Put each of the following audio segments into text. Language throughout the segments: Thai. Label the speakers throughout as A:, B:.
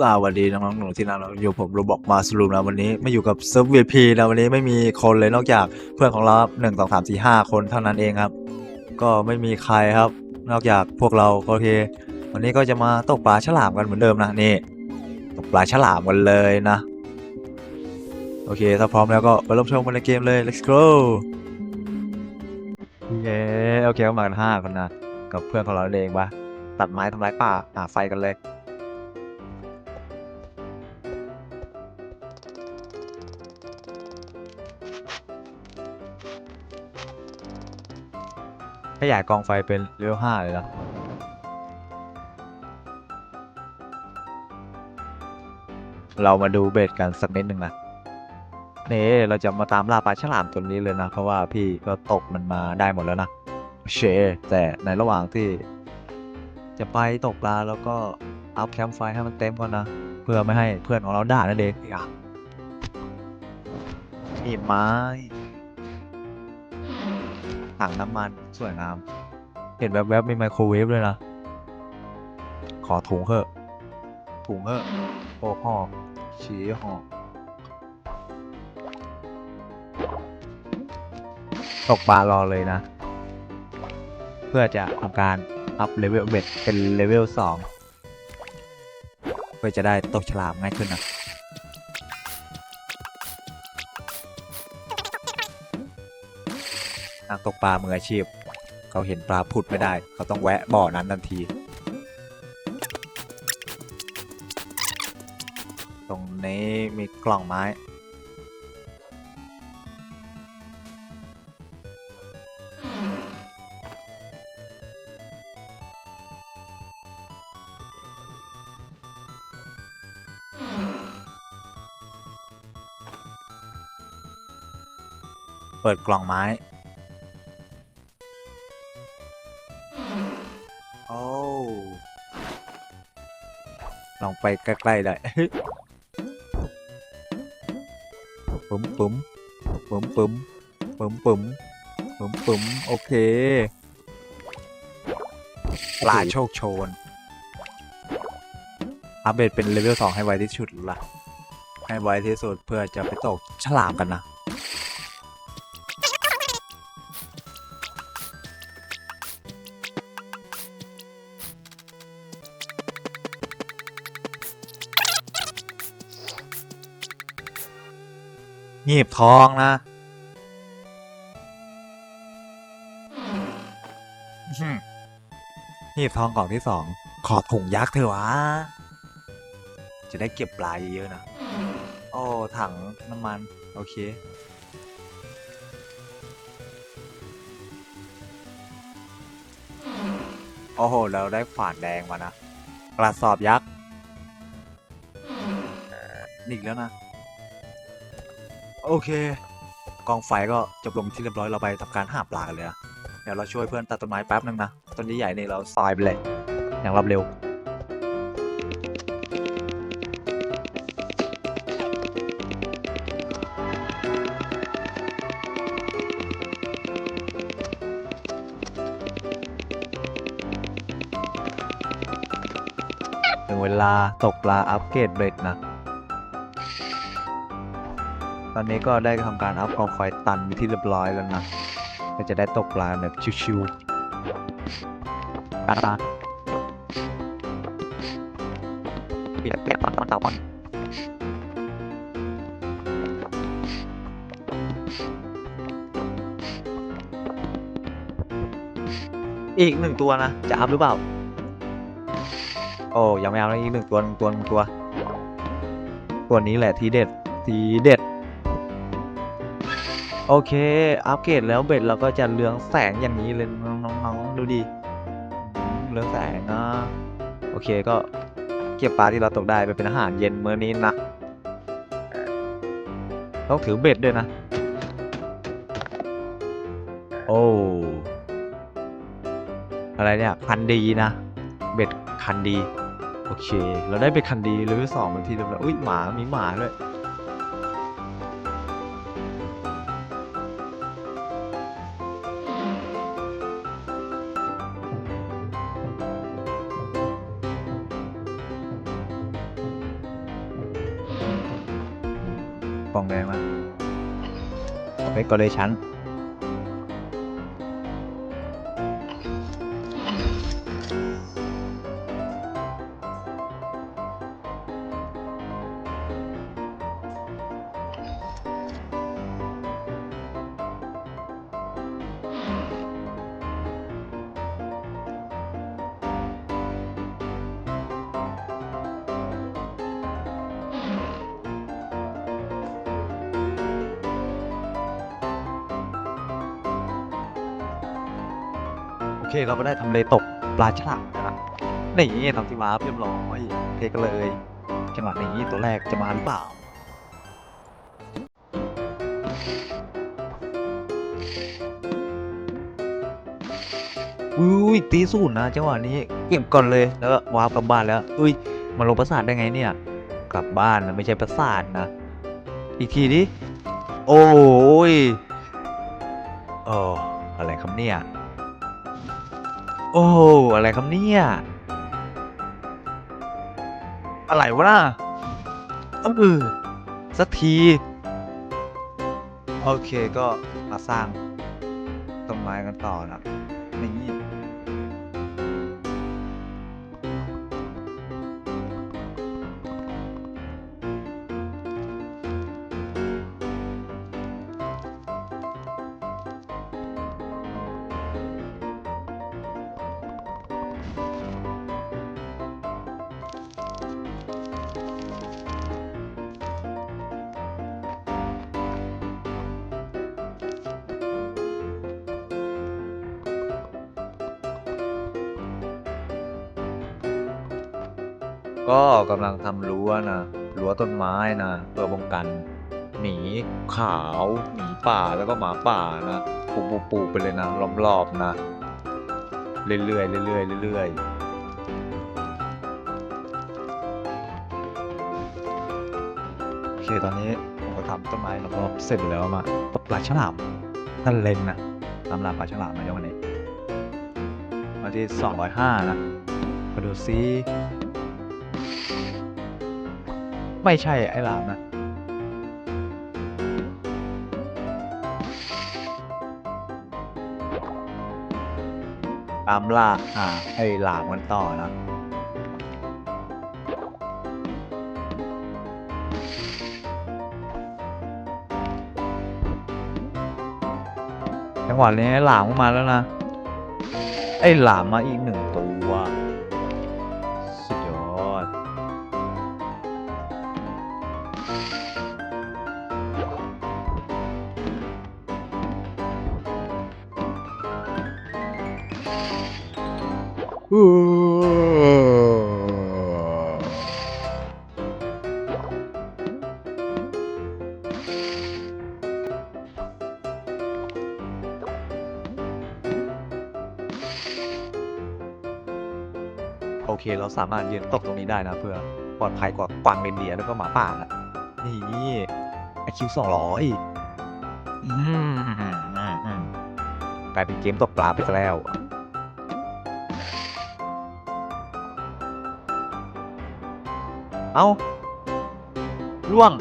A: สวัสดีน้องๆหนูที่น่ารักอยู่ผมโรบอกมาสรุปนะวันนี้ไม่อยู่กับเซิร์ฟ VP นะวันนี้ไม่มีคนเลยนอกจากเพื่อนของเราหนึ่งสองสามสี่ห้าคนเท่านั้นเองครับ ก็ไม่มีใครครับ นอกจากพวกเราโอเค วันนี้ก็จะมาตกปลาฉลามกันเหมือนเดิมนะนี่ตกปลาฉลามกันเลยนะ โอเค ถ้าพร้อมแล้วก็ไปรับชมกันในเกมเลย let's go เย้โอเคก็มากันห้าคนนะกับเพื่อนของเราเองปะตัดไม้ทำลายป่าหาไฟกันเลย ขยายกองไฟเป็นเลเวลห้าเลยนะเรามาดูเบสกันสักนิดหนึ่งนะนี่เราจะมาตามล่าปลาฉลามตัวนี้เลยนะ เพราะว่าพี่ก็ตกมันมาได้หมดแล้วนะเชแต่ในระหว่างที่ จะไปตกปลาแล้วก็อัพแคมป์ไฟให้มันเต็มก่อนนะ เพื่อไม่ให้เพื่อนของเราด่านั่นเองอะมีไม้ ถังน้ำมันสวยงาม เห็นแวบๆมีไมโครเวฟเลยนะ ขอถุงเถอะ ถุงเถอะโอ้ห่อชี้ห่อตกปลารอเลยนะ เพื่อจะทำการอัพเลเวลเบ็ดเป็นเลเวลสองเพื่อจะได้ตกฉลามง่ายขึ้นนะ ตกปลามืออาชีพ เขาเห็นปลาพุดไม่ได้ เขาต้องแวะบ่อนั้นทันที ตรงนี้มีกล่องไม้ เปิดกล่องไม้ ไปใกล้ๆได้ปุ๋มปุ๋มปุ๋มปุ๋มปุ๋มปุ๋มปุ๋มปุ๋มโอเคปลาโชคโชน อัปเดตเป็นเลเวล2ให้ไวที่สุดละให้ไวที่สุดเพื่อจะไปตกฉลามกันนะ หีบทองนะหีบทองกล่องที่สอง ขอถุงยักษ์เถอะวะ จะได้เก็บปลาเยอะๆนะ โอ้ ถังน้ำมัน โอเค โอ้โห เราได้ขวานแดงมานะ กระสอบยักษ์เอ่ออีกแล้วนะ โอเค กองไฟก็จบลงที่เรียบร้อยเราไปทำการหาปลากันเลยนะเดี๋ยวเราช่วยเพื่อนตัดต้นไม้แป๊บนึงนะต้นนี้ใหญ่นี่เราซอยไปเลยอย่างรวดเร็วถึงเวลาตกปลาอัปเกรดเบ็ดนะ ตอนนี้ก็ได้ทำการอัพกองไฟตันไปที่เรียบร้อยแล้วนะก็จะได้ตกปลาแบบชิวๆปลาตาเปียกเปียกปังปังเต่าปังอีกหนึ่งตัวนะ จะอัพหรือเปล่า โอ้ยังไม่เอานะอีกหนึ่งตัวหนึ่งตัวหนึ่งตัว ตัวนี้แหละทีเด็ดทีเด็ด โอเค อัปเกรดแล้วเบ็ดเราก็จะเรืองแสงอย่างนี้เลยน้องๆดูดิเรืองแสงนะโอเคก็เก็บปลาที่เราตกได้ไปเป็นอาหารเย็นมื้อนี้นะต้องถือเบ็ดด้วยนะ โอ้อะไรเนี่ยคันดีนะ เบ็ดคันดี โอเค เราได้เบ็ดคันดีเลเวลสองเป็นที่เรียบร้อยอุ้ยหมามีหมาด้วย ก็เลยชั้น เคเราก็ได้ทำเลตกปลาฉลามนะครับนี่ทำที่มาเรียบร้อยเทกันเลยจังหวะนี้ตัวแรกจะมาหรือเปล่าอุ้ยตีศูนนะจังหวะนี้เก็บก่อนเลยแล้วก็วาร์ปกลับบ้านแล้วอุ้ยมาลงประสาทได้ไงเนี่ย กลับบ้านนะไม่ใช่ประสาทนะ อีกทีดิโอ้ยโอ้อะไรครับเนี่ย โอ้อะไรครับเนี่ย อะไรวะน่ะเออสักที โอเคก็มาสร้างต้นไม้กันต่อนะนี่ ก็กำลังทำรั้วนะรั้วต้นไม้นะเพื่อป้องกันหมีขาวหมีป่าแล้วก็หมาป่านะปูปูปูไปเลยนะรอบๆนะ เรื่อยๆเรื่อยๆเรื่อยๆโอเคตอนนี้ผมก็ทำต้นไม้รอบๆเสร็จแล้วมาปลาฉลามนั่นเล็งนะตำราปลาฉลามมาเยอะวันนี้มาที่205นะมาดูซิไม่ใช่ไอ้หลามนะ ตามล่าหาไอ้หลามกันต่อนะจังหวะนี้หลามก็มาแล้วนะไอ้หลามมาอีกหนึ่งตัว โอเค เราสามารถยืนตกตรงนี้ได้นะเพื่อปลอดภัยกว่ากวางเรนเดียร์แล้วก็หมาป่านะนี่ไอคิวสองร้อยกลายเป็นเกมตกปลาไปซะแล้ว เอาล่วง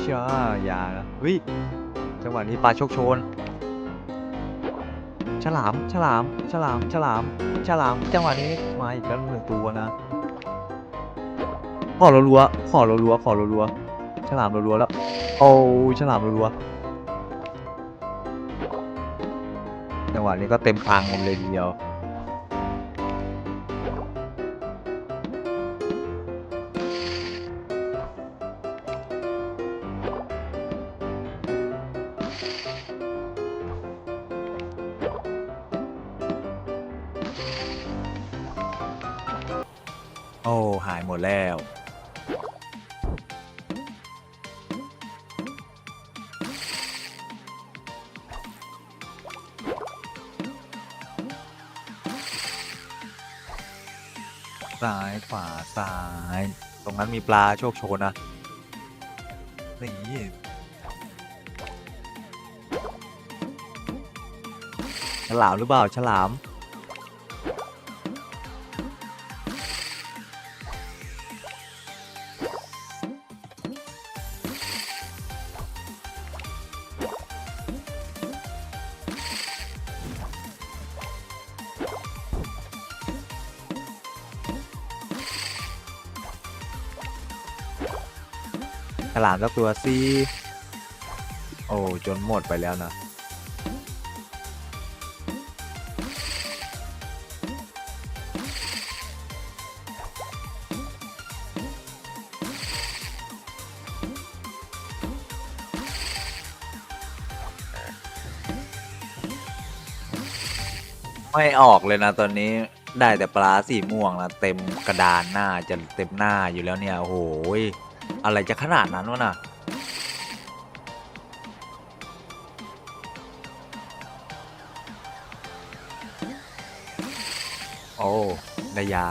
A: เชื่ออย่านะเฮ้ย จังหวะนี้ปลาโชคโชน ฉลาม ฉลาม ฉลาม ฉลาม ฉลาม จังหวะนี้มาอีกแล้วหนึ่งตัวนะ ขอรัวๆขอรัวๆขอรัวๆฉลามรัวๆแล้ว โอ้ฉลามรัวๆจังหวะนี้ก็เต็มปางผมเลยทีเดียว โอ้หายหมดแล้ว ซ้ายขวาซ้าย ตรงนั้นมีปลาโชคโชนนะนี่ฉลามหรือเปล่าฉลาม ฉลามสักตัวสิโอ้จนหมดไปแล้วนะไม่ออกเลยนะตอนนี้ได้แต่ปลาสีม่วงนะเต็มกระดานหน้าจะเต็มหน้าอยู่แล้วเนี่ยโอ้โหย อะไรจะขนาดนั้นวะน่ะ โอ้ได้ยา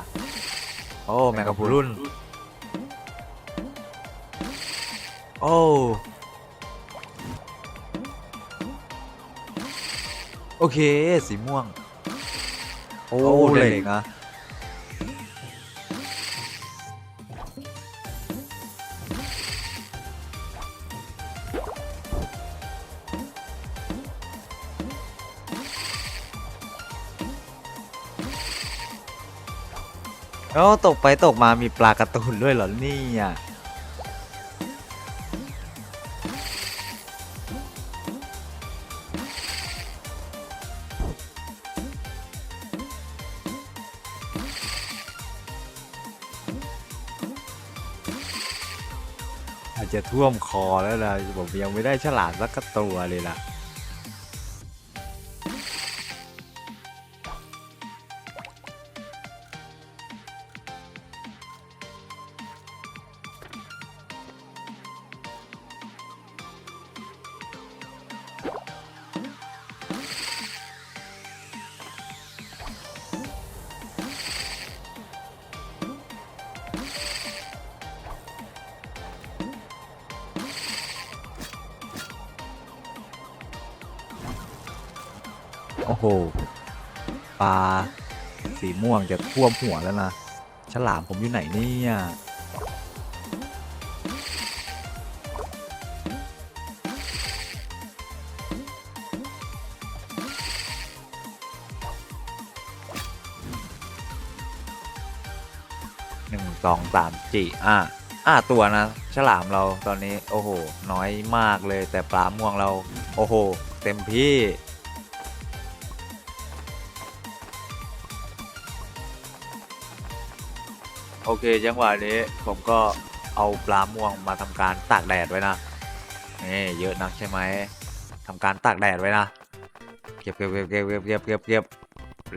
A: โอ้ แมงกะพรุน โอ้โอเค สีม่วง โอ้เหล็กนะ โอ้ตกไปตกมามีปลาการ์ตูนด้วยเหรอเนี่ยอาจจะท่วมคอแล้วนะผมยังไม่ได้ฉลามสักกระตัวเลยล่ะ โหปลาสีม่วงจะท่วมหัวแล้วนะฉลามผมอยู่ไหนเนี่ยหนึ่งสองสามจีอะอะตัวนะ ฉลามเราตอนนี้ โอ้โห น้อยมากเลย แต่ปลาม่วงเรา โอ้โห เต็มที่ อเคจังหวะนี้ผมก็เอาปลาม่วงมาทำการตากแดดไว้นะนี่เยอะนักใช่ไหมทำการตากแดดไว้นะเก็บเก็บเก็บเก็บเก็บเก็บเก็บเก็บ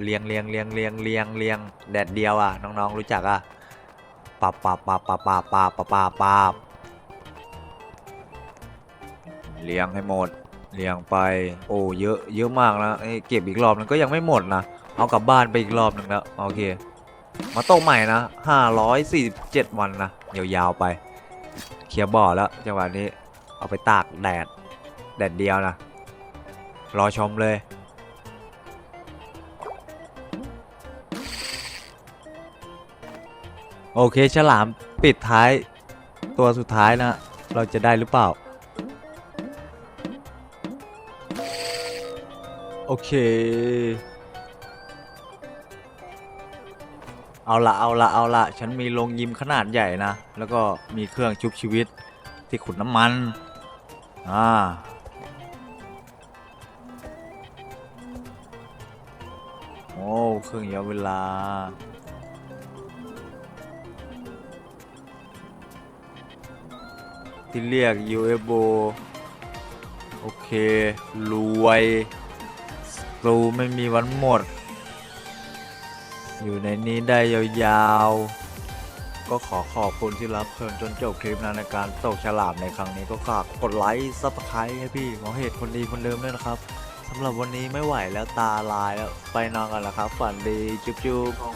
A: เลียงเลียงเลียงเลียงเลียงเลียงแดดเดียวอะน้องๆรู้จักอะปับปับปับปับปับปับปับปับปับเลียงให้หมดเลียงไป โอ้เยอะเยอะมากนะเอ้ยเก็บอีกรอบนึงก็ยังไม่หมดนะเอากลับบ้านไปอีกรอบนึงแล้วโอเค มาโตใหม่นะ 547 วันนะยาวๆไป เคลียร์บ่อแล้วจังหวะนี้ เอาไปตากแดด แดดเดียวนะ รอชมเลย โอเคฉลามปิดท้ายตัวสุดท้ายนะ เราจะได้หรือเปล่า โอเค เอาละเอาละเอาละฉันมีโรงยิมขนาดใหญ่นะ แล้วก็มีเครื่องชุบชีวิตที่ขุดน้ำมัน อ่า โอ้ เครื่องย้อนเวลา ที่เรียก UFO โอเค รวยรูไม่มีวันหมด อยู่ในนี้ได้ยาวๆ ก็ขอขอบคุณที่รับชมจนจบคลิปนะในการตกฉลามในครั้งนี้ก็ฝากกดไลค์ซับสไครต์ให้พี่หมอเหตุคนดีคนเดิมด้วยนะครับสำหรับวันนี้ไม่ไหวแล้วตาลายแล้วไปนอนกันแล้วครับ ฝันดีจุ๊บๆ